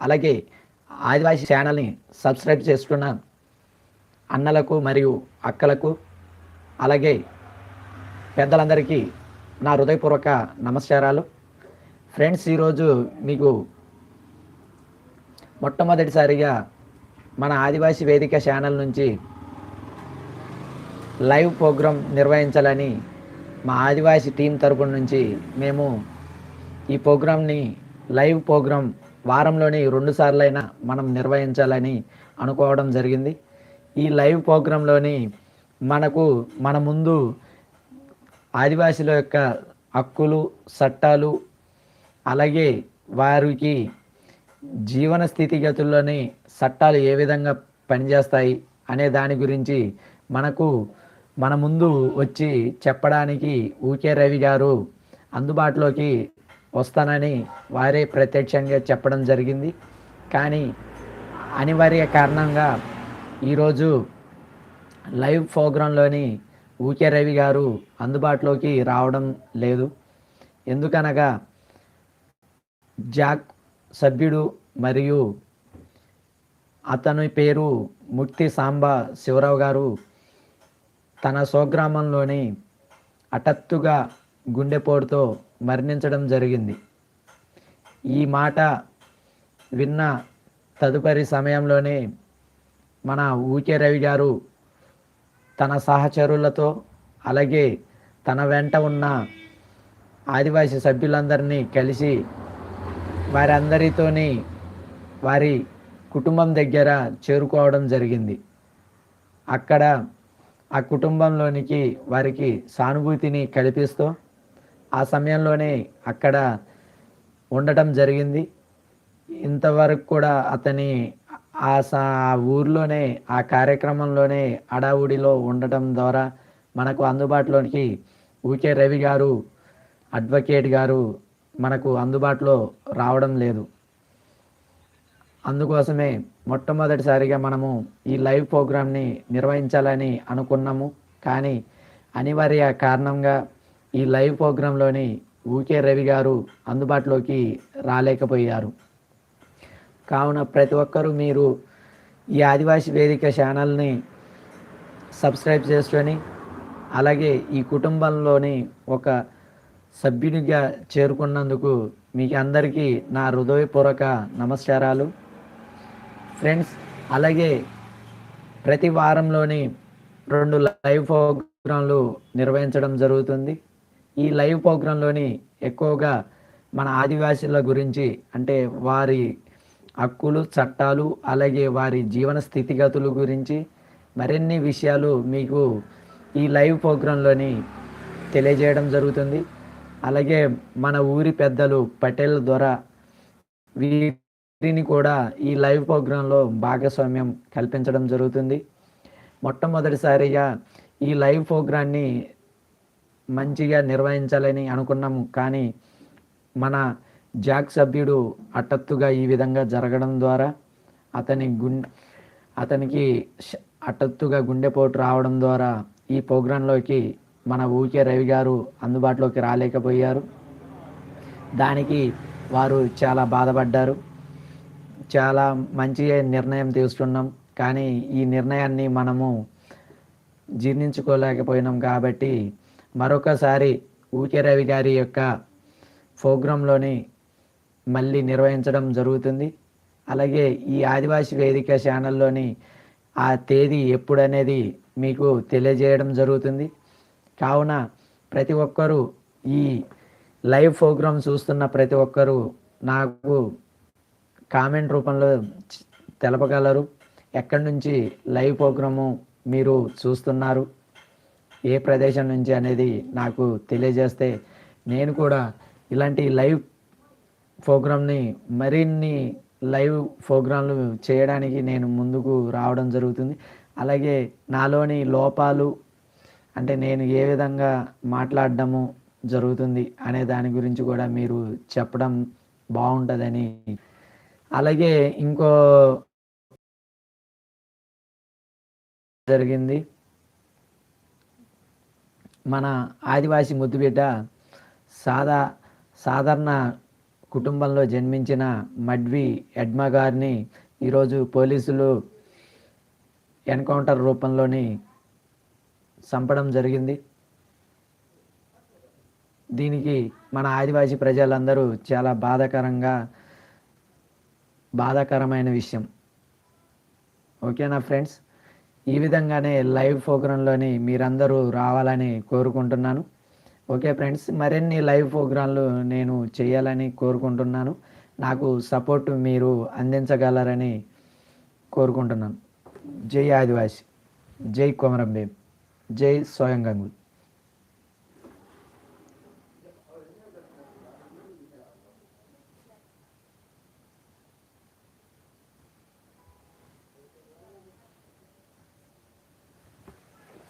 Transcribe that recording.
అలాగే ఆదివాసి ఛానల్ని సబ్స్క్రైబ్ చేసుకున్న అన్నలకు మరియు అక్కలకు అలాగే పెద్దలందరికీ నా హృదయపూర్వక నమస్కారాలు. ఫ్రెండ్స్ ఈరోజు మీకు మొట్టమొదటిసారిగా మన ఆదివాసి వేదిక ఛానల్ నుంచి లైవ్ ప్రోగ్రాం నిర్వహించాలని మా ఆదివాసి టీం తరపు నుంచి మేము ఈ ప్రోగ్రాంని లైవ్ ప్రోగ్రాం వారంలోని రెండు సార్లైనా మనం నిర్వహించాలని అనుకోవడం జరిగింది. ఈ లైవ్ ప్రోగ్రాంలోని మనకు మన ముందు ఆదివాసుల యొక్క హక్కులు చట్టాలు అలాగే వారికి జీవన స్థితిగతుల్లోని చట్టాలు ఏ విధంగా పనిచేస్తాయి అనే దాని గురించి మనకు మన ముందు వచ్చి చెప్పడానికి ఊకే రవి గారు అందుబాటులోకి వస్తానని వారే ప్రత్యక్షంగా చెప్పడం జరిగింది. కానీ అనివార్య కారణంగా ఈరోజు లైవ్ ప్రోగ్రాంలోని ఊకే రవి గారు అందుబాటులోకి రావడం లేదు. ఎందుకనగా జాక్ సభ్యుడు మరియు అతని పేరు ముక్తి సాంబ శివరావు గారు తన స్వగ్రామంలోని హఠాత్తుగా గుండెపోటుతో మరణించడం జరిగింది. ఈ మాట విన్న తదుపరి సమయంలోనే మన ఊకే రవి గారు తన సహచరులతో అలాగే తన వెంట ఉన్న ఆదివాసీ సభ్యులందరినీ కలిసి వారందరితోని వారి కుటుంబం దగ్గర చేరుకోవడం జరిగింది. అక్కడ ఆ కుటుంబంలోనికి వారికి సానుభూతిని కల్పిస్తూ ఆ సమయంలోనే అక్కడ ఉండటం జరిగింది. ఇంతవరకు కూడా అతని ఆ సా ఆ ఊర్లోనే ఆ కార్యక్రమంలోనే అడావుడిలో ఉండటం ద్వారా మనకు అందుబాటులోనికి ఊకే రవి గారు అడ్వకేట్ గారు మనకు అందుబాటులో రావడం లేదు. అందుకోసమే మొట్టమొదటిసారిగా మనము ఈ లైవ్ ప్రోగ్రామ్ని నిర్వహించాలని అనుకున్నాము. కానీ అనివార్య కారణంగా ఈ లైవ్ ప్రోగ్రాంలోని ఊకే రవి గారు అందుబాటులోకి రాలేకపోయారు. కావున ప్రతి ఒక్కరూ మీరు ఈ ఆదివాసీ వేదిక ఛానల్ని సబ్స్క్రైబ్ చేసుకొని అలాగే ఈ కుటుంబంలోని ఒక సభ్యునిగా చేరుకున్నందుకు మీకు అందరికీ నా హృదయపూర్వక నమస్కారాలు. ఫ్రెండ్స్ అలాగే ప్రతి వారంలోని రెండు లైవ్ ప్రోగ్రాంలు నిర్వహించడం జరుగుతుంది. ఈ లైవ్ ప్రోగ్రాంలోని ఎక్కువగా మన ఆదివాసీల గురించి అంటే వారి హక్కులు చట్టాలు అలాగే వారి జీవన స్థితిగతుల గురించి మరిన్ని విషయాలు మీకు ఈ లైవ్ ప్రోగ్రాంలోని తెలియజేయడం జరుగుతుంది. అలాగే మన ఊరి పెద్దలు పటేల్ ద్వారా వీరిని కూడా ఈ లైవ్ ప్రోగ్రాంలో భాగస్వామ్యం కల్పించడం జరుగుతుంది. మొట్టమొదటిసారిగా ఈ లైవ్ ప్రోగ్రాన్ని మంచిగా నిర్వహించాలని అనుకున్నాము కానీ మన జాక్ సభ్యుడు హఠాత్తుగా ఈ విధంగా జరగడం ద్వారా అతని గుండె అతనికి ష- గుండెపోటు రావడం ద్వారా ఈ ప్రోగ్రాంలోకి మన ఊకే రవి గారు అందుబాటులోకి రాలేకపోయారు. దానికి వారు చాలా బాధపడ్డారు. చాలా మంచి నిర్ణయం తీసుకున్నాం. కానీ ఈ నిర్ణయాన్ని మనము జీర్ణించుకోలేకపోయినాం కాబట్టి మరొకసారి ఊకే రవి గారి యొక్క ప్రోగ్రాంలోని మళ్ళీ నిర్వహించడం జరుగుతుంది. అలాగే ఈ ఆదివాసీ వేదిక ఛానల్లోని ఆ తేదీ ఎప్పుడనేది మీకు తెలియజేయడం జరుగుతుంది. కావున ప్రతి ఒక్కరూ ఈ లైవ్ ప్రోగ్రాం చూస్తున్న ప్రతి ఒక్కరూ నాకు కామెంట్ రూపంలో తెలపగలరు. ఎక్కడి నుంచి లైవ్ ప్రోగ్రాము మీరు చూస్తున్నారు? ఏ ప్రదేశం నుంచి అనేది నాకు తెలియజేస్తే నేను కూడా ఇలాంటి లైవ్ ప్రోగ్రామ్ని మరిన్ని లైవ్ ప్రోగ్రాంలు చేయడానికి నేను ముందుకు రావడం జరుగుతుంది. అలాగే నాలోని లోపాలు అంటే నేను ఏ విధంగా మాట్లాడడము జరుగుతుంది అనే దాని గురించి కూడా మీరు చెప్పడం బాగుంటుందని. అలాగే ఇంకో జరిగింది. మన ఆదివాసి ముద్దుబిడ్డ సాదా సాధారణ కుటుంబంలో జన్మించిన మడ్వి ఎడ్మా గారిని ఈరోజు పోలీసులు ఎన్కౌంటర్ రూపంలోని చంపడం జరిగింది. దీనికి మన ఆదివాసీ ప్రజలందరూ చాలా బాధాకరంగా బాధాకరమైన విషయం. ఓకేనా ఫ్రెండ్స్? ఈ విధంగానే లైవ్ ప్రోగ్రాంలోని మీరందరూ రావాలని కోరుకుంటున్నాను. ఓకే ఫ్రెండ్స్ మరిన్ని లైవ్ ప్రోగ్రాంలు నేను చేయాలని కోరుకుంటున్నాను. నాకు సపోర్ట్ మీరు అందించగలరని కోరుకుంటున్నాను. జై ఆదివాసి జై కొమరం భీమ్ జై స్వయం గంగుల్